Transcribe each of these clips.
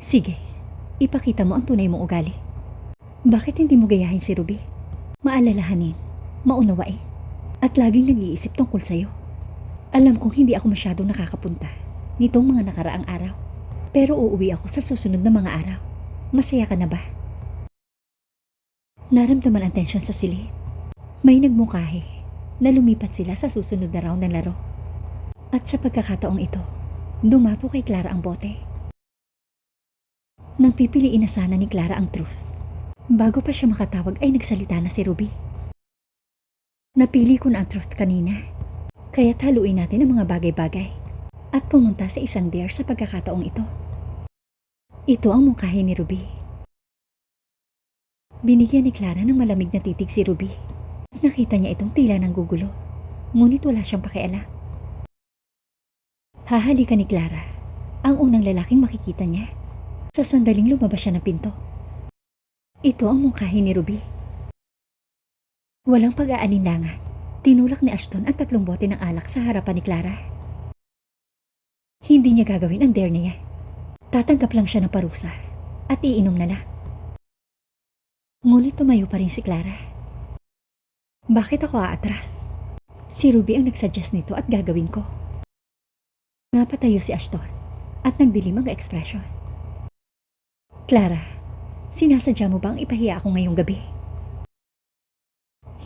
Sige, ipakita mo ang tunay mong ugali. Bakit hindi mo gayahin si Ruby? Maalalahanin, maunawain, at laging nag-iisip tungkol sa'yo. Alam kong hindi ako masyadong nakakapunta nitong mga nakaraang araw. Pero uuwi ako sa susunod na mga araw. Masaya ka na ba? Naramdaman ang tensyon sa silid. May nagmungkahi na lumipat sila sa susunod na round ng laro. At sa pagkakataong ito, dumapo kay Clara ang bote. Nang pipiliin na sana ni Clara ang truth. Bago pa siya makatawag ay nagsalita na si Ruby. Napili ko na ang truth kanina. Kaya haluin natin ang mga bagay-bagay at pumunta sa isang dare sa pagkakataong ito. Ito ang mungkahi ni Ruby. Binigyan ni Clara ng malamig na titig si Ruby. Nakita niya itong tila ng gugulo. Ngunit wala siyang pakialam. Hahalikan ni Clara, ang unang lalaking makikita niya. Sa sandaling lumabas siya ng pinto. Ito ang mungkahi ni Ruby. Walang pag-aalinlangan. Tinulak ni Ashton ang tatlong bote ng alak sa harapan ni Clara. Hindi niya gagawin ang dare na yan. Tatanggap lang siya ng parusa at iinom na lang. Ngunit tumayo pa rin si Clara. Bakit ako aatras? Si Ruby ang nagsuggest nito at gagawin ko. Napatayo si Ashton at nagdilim ang ekspresyon. Clara, sinasadya mo bang ipahiya ako ngayong gabi?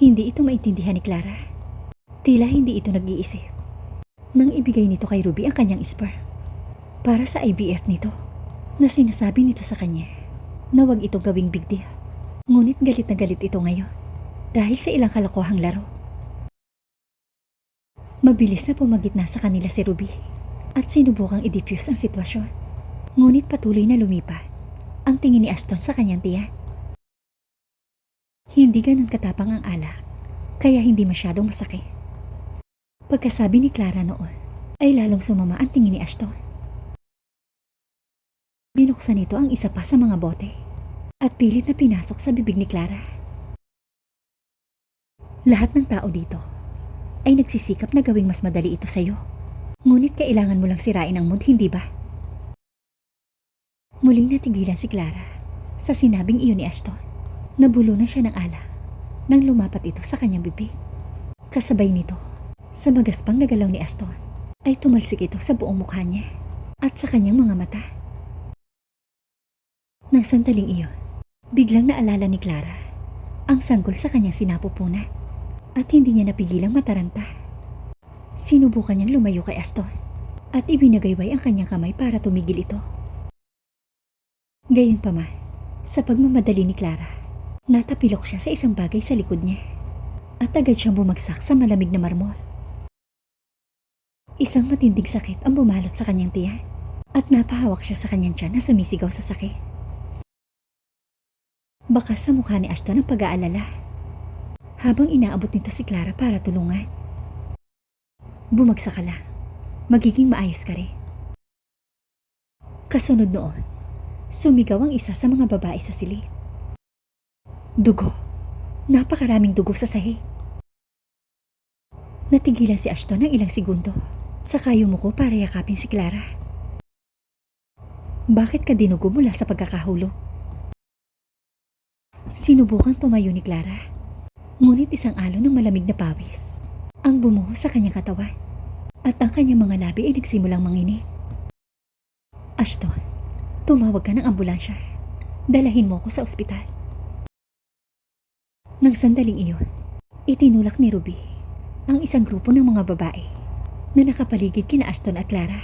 Hindi ito maintindihan ni Clara. Tila hindi ito nag-iisip. Nang ibigay nito kay Ruby ang kanyang sperm. Para sa IVF nito, na sinasabi nito sa kanya na wag ito gawing big deal. Ngunit galit na galit ito ngayon dahil sa ilang kalokohang laro. Mabilis na pumagitna sa kanila si Ruby at sinubukang i-diffuse ang sitwasyon. Ngunit patuloy na lumipat ang tingin ni Aston sa kanyang tiyan. Hindi ganun katapang ang alak, kaya hindi masyadong masakit. Pagkasabi ni Clara noon, ay lalong sumama ang tingin ni Ashton. Binuksan nito ang isa pa sa mga bote at pilit na pinasok sa bibig ni Clara. Lahat ng tao dito ay nagsisikap na gawing mas madali ito sa'yo. Ngunit kailangan mo lang sirain ang mood, hindi ba? Muling natigilan si Clara sa sinabing iyon ni Ashton. Nabulo na siya ng alak nang lumapat ito sa kanyang bibig. Kasabay nito, sa magaspang na galaw ni Aston, ay tumalsik ito sa buong mukha niya at sa kanyang mga mata. Nang sandaling iyon, biglang naalala ni Clara ang sanggol sa kanyang sinapupunan at hindi niya napigilang mataranta. Sinubukan niyang lumayo kay Aston at ibinagayway ang kanyang kamay para tumigil ito. Gayunpaman, sa pagmamadali ni Clara, natapilok siya sa isang bagay sa likod niya at agad siyang bumagsak sa malamig na marmol. Isang matinding sakit ang bumalot sa kanyang tiyan at napahawak siya sa kanyang tiyan na sumisigaw sa sakit. Baka sa mukha ni Ashton ang pag-aalala habang inaabot nito si Clara para tulungan. Bumagsak ka lang. Magiging maayos ka rin. Kasunod noon, sumigaw ang isa sa mga babae sa silid. Dugo. Napakaraming dugo sa sahi. Natigilan si Ashton ng ilang segundo. Saka yumuko para yakapin si Clara. Bakit ka dinugo mula sa pagkakahulog? Sinubukan tumayo ni Clara. Ngunit isang alon ng malamig na pawis ang bumuho sa kanyang katawan at ang kanyang mga labi ay nagsimulang manginig. Ashton, tumawag ka ng ambulansya. Dalahin mo ako sa ospital. Nang sandaling iyon, itinulak ni Ruby ang isang grupo ng mga babae na nakapaligid kina Ashton at Clara.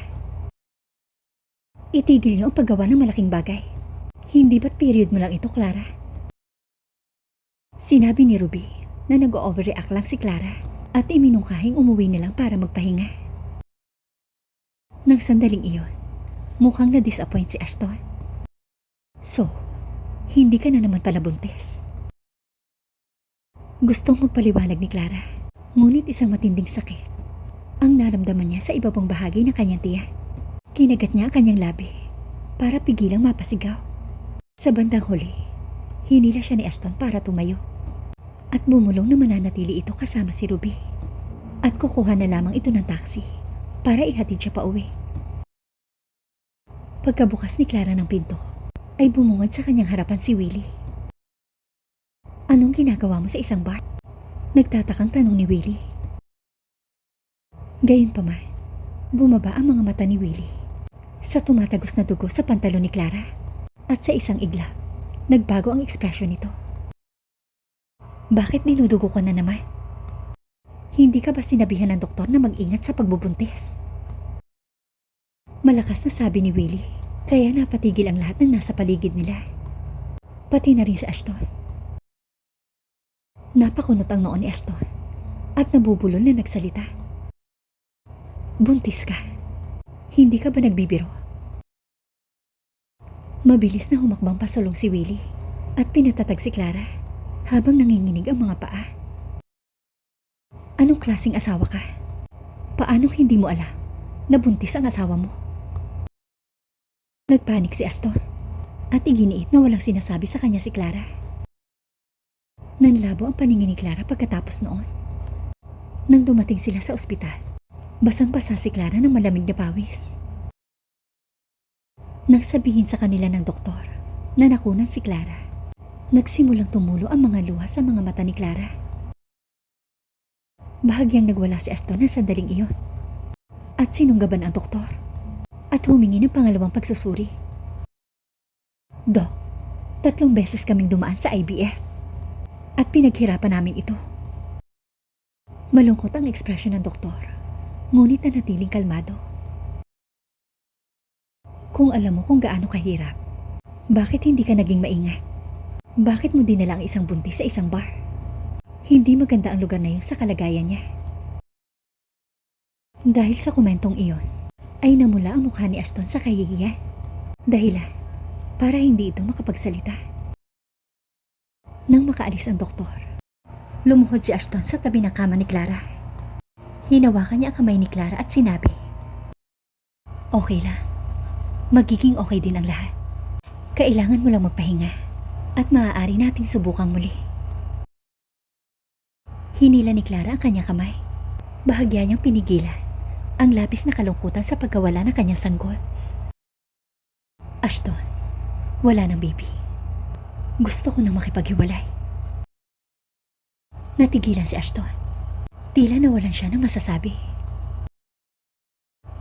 Itigil niyo ang paggawa ng malaking bagay. Hindi ba't period mo lang ito, Clara? Sinabi ni Ruby na nag-overreact lang si Clara at iminungkahing umuwi na lang para magpahinga. Nang sandaling iyon, mukhang na-disappoint si Ashton. So, hindi ka na naman pala buntis. Gustong magpaliwanag ni Clara, ngunit isang matinding sakit ang naramdaman niya sa ibabang bahagi ng kanyang tiyan. Kinagat niya ang kanyang labi para pigilang mapasigaw. Sa bandang huli, hinila siya ni Aston para tumayo. At bumulong na mananatili ito kasama si Ruby. At kukuha na lamang ito ng taxi para ihatid siya pa uwi. Pagkabukas ni Clara ng pinto, ay bumungad sa kanyang harapan si Willie. Anong ginagawa mo sa isang bar? Nagtatakang tanong ni Willie. Gayunpaman, bumaba ang mga mata ni Willie. Sa tumatagos na dugo sa pantalon ni Clara at sa isang igla, nagbago ang ekspresyon nito. Bakit niludugo ka na naman? Hindi ka ba sinabihan ng doktor na mag-ingat sa pagbubuntis? Malakas na sabi ni Willie, kaya napatigil ang lahat ng nasa paligid nila. Pati na rin si Ashton. Napakunot ang noon ni Ashton at nabubulol na nagsalita. Buntis ka. Hindi ka ba nagbibiro? Mabilis na humakbang pasulong si Willie at pinatatag si Clara habang nanginginig ang mga paa. Anong klasing asawa ka? Paanong hindi mo alam na buntis ang asawa mo? Nagpanik si Aston at iginiit na walang sinasabi sa kanya si Clara. Nanlabo ang paningin ni Clara pagkatapos noon. Nang dumating sila sa ospital, basang-basa si Clara ng malamig na pawis. Nang sabihin sa kanila ng doktor na nakunan si Clara, nagsimulang tumulo ang mga luha sa mga mata ni Clara. Bahagyang nagwala si Aston ng sandaling iyon. At sinunggaban ang doktor. At humingi ng pangalawang pagsusuri. Dok, tatlong beses kaming dumaan sa IBF. At pinaghirapan namin ito. Malungkot ang ekspresyon ng doktor. Ngunit nanatiling kalmado. Kung alam mo kung gaano kahirap, bakit hindi ka naging maingat? Bakit mo dinala ang isang buntis sa isang bar? Hindi maganda ang lugar na yun sa kalagayan niya. Dahil sa komentong iyon, ay namula ang mukha ni Aston sa kahihiyan. Dahilan, para hindi ito makapagsalita. Nang makaalis ang doktor, lumuhod si Aston sa tabi ng kama ni Clara. Hinawakan niya ang kamay ni Clara at sinabi, Okay lang. Magiging okay din ang lahat. Kailangan mo lang magpahinga at maaari nating subukang muli. Hinila ni Clara ang kanyang kamay. Bahagya niyang pinigilan ang lapis na kalungkutan sa pagkawala ng kanyang sanggol. Ashton, wala ng baby. Gusto ko nang makipaghiwalay. Natigilan si Ashton. Tila nawalan siya ng masasabi.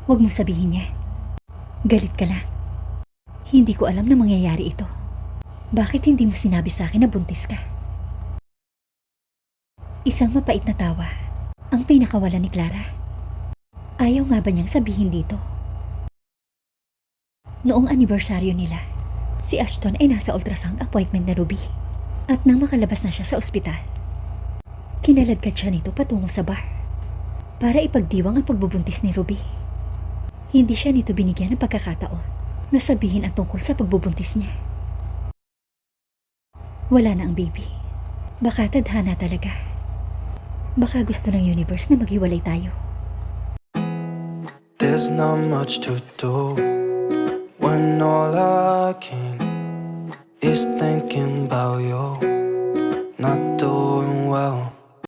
Huwag mo sabihin niya. Galit ka lang. Hindi ko alam na mangyayari ito. Bakit hindi mo sinabi sa akin na buntis ka? Isang mapait na tawa ang pinakawala ni Clara. Ayaw nga ba niyang sabihin dito? Noong anibersaryo nila, si Ashton ay nasa ultrasound appointment na Ruby. At nang makalabas na siya sa ospital, kinaladkad siya nito patungo sa bar para ipagdiwang ang pagbubuntis ni Ruby. Hindi siya nito binigyan ng pagkakataon na sabihin ang tungkol sa pagbubuntis niya. Wala na ang baby. Baka tadhana talaga. Baka gusto ng universe na maghiwalay tayo. There's not much to do when all I can is thinking about you. Not doing well,